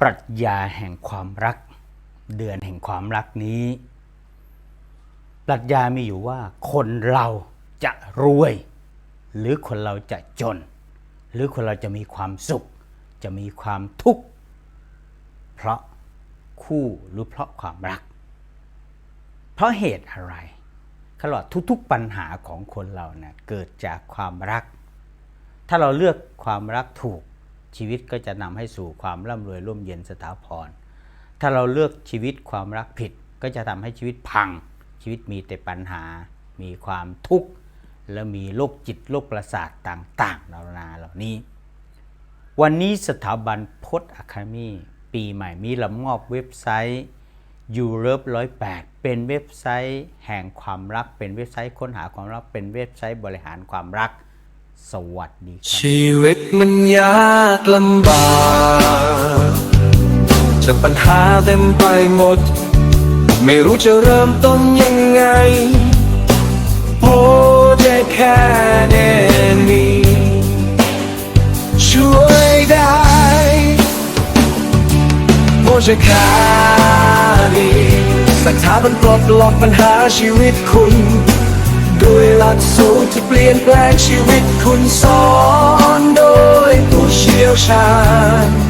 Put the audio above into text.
ปรัชญาแห่งความรัก เดือนแห่งความรักนี้ ปรัชญามีอยู่ว่า คนเราจะรวย หรือคนเราจะจน หรือคนเราจะมีความสุข จะมีความทุกข์ เพราะคู่หรือเพราะความรัก เพราะเหตุอะไรขาบอกทุกๆปัญหาของคนเรานะ่ยเกิดจากความรัก ถ้าเราเลือกความรักถูกชีวิตก็จะนำให้สู่ความร่ำรวยร่มเย็นสถาพร ถ้าเราเลือกชีวิตความรักผิด ก็จะทำให้ชีวิตพัง ชีวิตมีแต่ปัญหา มีความทุกข์ และมีโรคจิตโรคประสาทต่างๆนานาเหล่านี้ วันนี้สถาบันพจน์อะคาเมีปีใหม่มีลำมอบเว็บไซต์ยูเริบร้อยแปดเป็นเว็บไซต์แห่งความรัก เป็นเว็บไซต์ค้นหาความรัก เป็นเว็บไซต์บริหารความรัก สวัสดีครับ ชีวิตมันยากลำบากจากปัญหาเต็มไปหมด ไม่รู้จะเริ่มต้นยังไงโอ้ได้แค่เดนี้ช่วยได้โอ้จะขาดีสถาบันปลดล็อกปัญหาชีวิตคุณ หลักสูตรที่เปลี่ยนแปลงชีวิตคุณสอนโดยผู้เชี่ยวชาญ